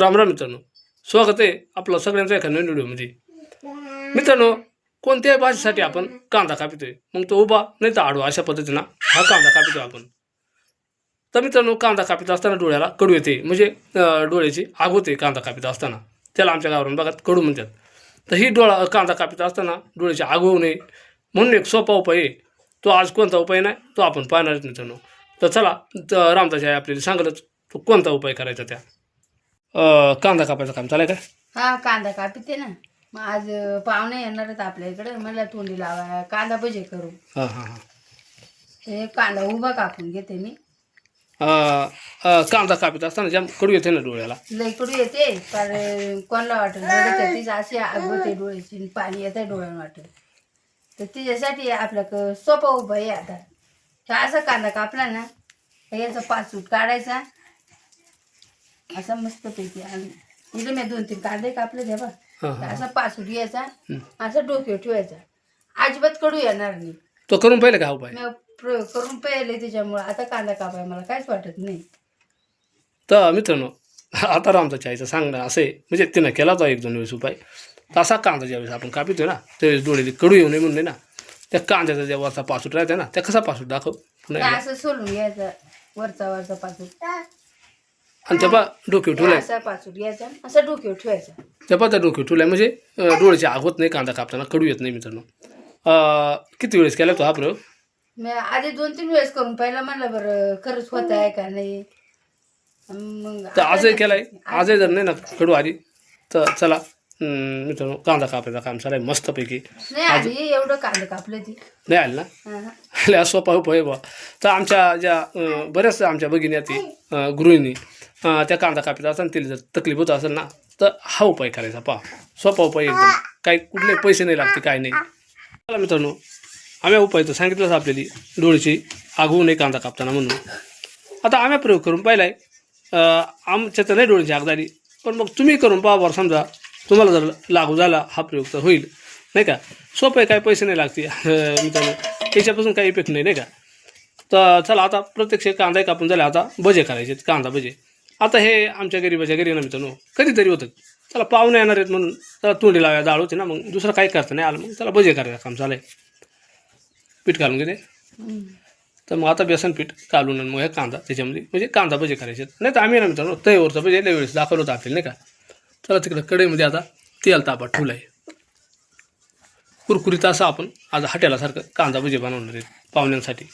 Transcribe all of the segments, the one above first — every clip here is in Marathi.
राम राम मित्रांनो. स्वागत आहे आपलं सगळ्यांचं एका नवीन व्हिडिओमध्ये. मित्रांनो कोणत्याही भाषेसाठी आपण कांदा कापितोय. मग तो उभा नाही तर आडवा अशा पद्धतीनं हा कांदा कापितो आपण. तर मित्रांनो कांदा कापित असताना डोळ्याला कडू येते. म्हणजे डोळ्याची आग होते कांदा कापित असताना. त्याला आमच्या गावावरून बघत कडू म्हणतात. तर ही डोळा कांदा कापित असताना डोळ्याची आग होऊ नये. म्हणून एक सोपा उपाय आहे. तो आज कोणता उपाय नाही तो आपण पाहणारच मित्रांनो. तर चला तर रामदास आपल्याला सांगलच तो कोणता उपाय करायचा त्या. अं, कांदा कापायचं काम चालेल काय हा कांदा कापिते ना. मग आज अं, पाहुणे येणार आहेत आपल्या इकडे. मला तोंडी लावा कांदा भजे करू. हां हां हां. हे कांदा उभा कापून घेते मी. अं, अं, कांदा कापित असताना जाम कडू येते ना डोळ्याला? लई कडू येते पर अं, कोणाला वाटेल डोळ्याच्या तीच अशी आग होते डोळ्याची आणि पाणी येते डोळ्याला वाटेल. तर तिच्यासाठी आपल्या सोपा उभा आहे आता. तर असा कांदा कापला ना तर याचा पाच सूट काढायचा. असा मस्त पैकी आणि इकडे मी दोन तीन कांदे कापले हां हां असा पासूट घ्यायचा असा डोक्यावर ठेवायचा. अजिबात कडू येणार नाही. तो करून पाहिलं का उपाय? प्रयोग करून पाहिले त्याच्यामुळे. आता कांदा कापाय मला काहीच वाटत नाही. तर मित्रांनो आता रामचा चायचं सांगणं असं आहे म्हणजे तिनं केला होता एक दोन वेळेस उपाय. तसा कांदा ज्यावेळेस आपण कापितोय ना त्यावेळेस डोळे कडू येऊ नये म्हणून नाही ना त्या कांद्याचा ज्या वरचा पासूट राहते ना त्या कसा पासूट दाखव? असं सोलून घ्यायचा वरचा वरचा पासूट. आणि त्या पा डोक्यावर ठेवलाय असा पासूट घ्यायचा असा डोक्यावर ठेवायचा त्या पा त्या डोक्यावर ठेवलाय म्हणजे अं, डोळ्याची आग होत नाही कांदा कापताना कडू येत नाही मित्रांनो. अं, किती वेळेस केला तो हा प्रयोग? मी आधी दोन तीन वेळेस करून पाहिलं म्हणलं बरं खरंच होत आहे का नाही? मग तर आजही केलाय. आजही जर नाही ना कडू आली तर चला मित्रांनो कांदा कापायचा काम चालाय मस्तपैकी. नाही आधी एवढं कांदा कापलं ती नाही आलं ना? हा, हा. लय सोपा उपाय बा तर आमच्या ज्या अं, बऱ्याच आमच्या भगिनी आहेत ती, अं, गृहिणी. त्या कांदा कापीत असताना तिला जर तकलीफ होत असेल ना तर हा उपाय करायचा पहा. सोपा उपाय एकदम. काही कुठले पैसे नाही लागते काय नाही. चला मित्रांनो आम्ही उपाय तर सांगितलंच आपल्याला डोळीची आग होऊ नये कांदा कापताना म्हणून. आता आम्ही प्रयोग करून पाहिलाय आहे आमच्या तर नाही डोळ्याची आग झाली पण मग तुम्ही करून पहा बरं समजा तुम्हाला जर लागू झाला हा प्रयोग तर होईल. नाही का? सोपं आहे काय पैसे नाही लागते. मित्रांनो त्याच्यापासून काही इफेक्ट नाही नाही का? तर चला आता प्रत्यक्ष कांदा कापून झाला आता भजे करायचे कांदा भजे. आता हे आमच्या गरीबाच्या घरी ना मित्रांनो कधीतरी होतं. चला पाहुणे येणार आहेत म्हणून त्याला तोंडी लावायला डाळ होती ना मग दुसरं काही करता नाही आलं. मग त्याला भजे करायचं काम चालय पीठ घालून घेते. तर मग आता बेसन पीठ घालून आणि मग हे कांदा त्याच्यामध्ये म्हणजे कांदा भजे करायचे नाही तर आम्ही ना मित्रांनो तयवरचं भजे लय वेळेस दाखवलं होतं आपल्याला नाही का? चला तिकडं कढईमध्ये आता तेल तापा ठेवलं आहे कुरकुरीत असं आपण आज हॉटेलासारखं कांदा भजे बनवणार आहेत पाहुण्यांसाठी.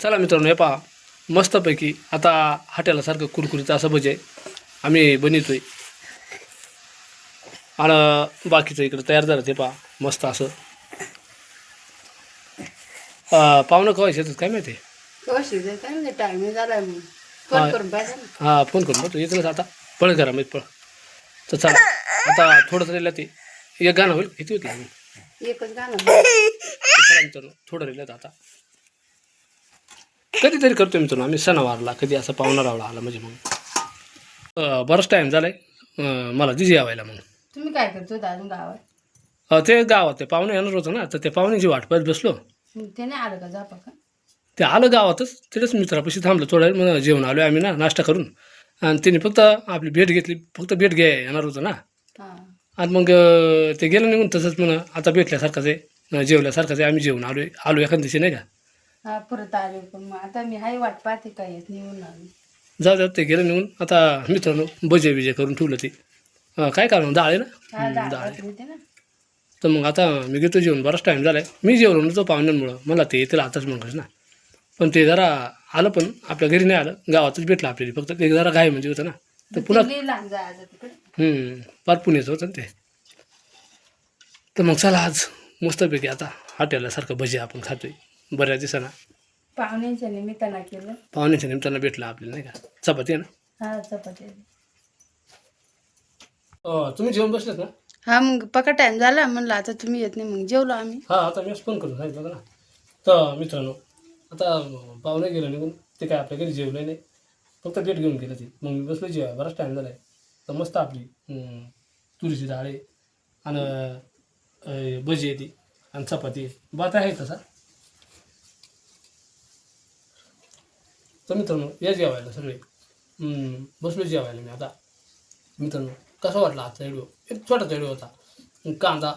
चला मित्रांनो हे पहा. मस्तपैकी आता हॉटेलासारखं कुरकुरीत असं भजे आम्ही बनवतोय. आणि बाकीचं इकडं तयार झालं ते पहा मस्त असं. पाहुणं कवायचे येतात काय माहिती? हा. फोन करून हा बघतो येतलंच आता. पळ करा मी पळ. तर चला आता थोडं राहिलं ते. एक गाणं होईल किती होती आम्ही एकच गाणं थोडं राहिलं आता. कधीतरी करतो मित्रांनो आम्ही सणावारला कधी असं पाहुणा रावला आला म्हणजे मग. बराच टाईम झालाय. मला दिजी यावायला मग. तुम्ही काय करतो अजून गावात? ते गावात ते पाहुणे येणार होतं ना तर ते पाहुण्याची वाट पाहत बसलो. मग ते नाही आलं का जापा का? ते आलं गावातच. तिथेच मित्रापाशी थांबलं. थोडं वेळ मग जेवण आलो आम्ही ना नाश्ता करून. आणि तिने फक्त आपली भेट घेतली. फक्त भेट घ्या येणार होतं ना. हा. आणि मग ते गेलं निघून तसंच म्हणा. आता भेटल्यासारखंच आहे. जेवल्यासारखंच आहे. आम्ही जेवण आलो आलो एखाद दिवशी नाही का? हा परत आले पण मग. आता मी हाय वाट पाहते काय येत निघून आली. जाऊ द्या ते गेलं निघून. आता मित्रांनो बजे बिजे करून ठेवलं ते. अं, काय कारण? डाळ आहे ना? हा डाळ होती ना. तर मग आता मी घेतो जेवण. बराच टाईम झाला आहे मी जेवलो नव्हतो पाहुण्यांमुळं. मला ते येतील आताच म्हणूनच ना. पण ते जरा आलं पण आपल्या घरी नाही आलं. गावातच भेटलं आपल्याला. फक्त ते जरा घाय म्हणजे होतं ना. तर पुन्हा लांब जायचं तिकडे. हम्म, फार पुण्याचं होतं ना ते. तर मग चला आज मस्तपैकी आता हॉटेलसारखं भजी आपण खातोय. बऱ्याच दिवसांना पाहुण्यांच्या निमित्तानं केलं. पाहुण्याच्या निमित्तानं भेटलं आपल्याला नाही का? चपाती आहे ना? हा चपाती अं, तुम्ही जेवण बसलेत ना? हा मग पका टाइम झाला. म्हणलं आता तुम्ही येत नाही मग जेवलो आम्ही. हा आता मी फोन करून सांगितलं होतं ना. तर मित्रांनो आता पाहुणे गेलं निघून. ते काय आपल्या घरी जेवलं नाही. फक्त डेट घेऊन गेलं ते. मग मी बसलो जेवाय बराच टाईम झाला आहे तर मस्त आपली अं, तुरीची डाळ आहे. आणि अं, भजी आहे ती. आणि चपाती आहे. भात आहे तसा. तर मित्रांनो या जेवायला सगळे. बसलो जेवायला मी आता. मित्रांनो कसा वाटला आजचा व्हिडिओ एक छोटासा व्हिडिओ होता. कांदा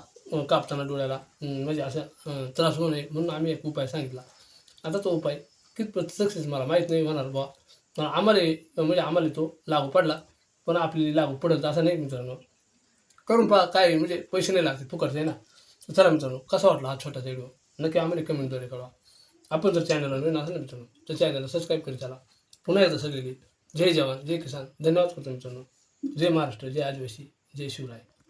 कापताना डोळ्याला. म्हणजे असं त्रास होऊ नये म्हणून आम्ही एक उपाय सांगितला. आता तो उपाय कितपत सक्सेस मला माहीत नाही होणार बुवा. पण आम्हाला म्हणजे आम्हाला तो लागू पडला. पण आपली लागू पडत असं नाही मित्रांनो. करून पहा काय म्हणजे पैसे नाही लागते फुकटचे आहे ना. तर चला मित्रांनो कसा वाटला हा छोटा व्हिडिओ नक्की आम्हाला कमेंटद्वारे कळवा. आपण जर चॅनलला नवीन असेल ना मित्रांनो तर चॅनलला सबस्क्राईब करीत चला. पुन्हा एकदा सगळे जय जवान जय किसान. धन्यवाद करतो मित्रांनो. जय महाराष्ट्र जय आदिवासी जय शिवराय.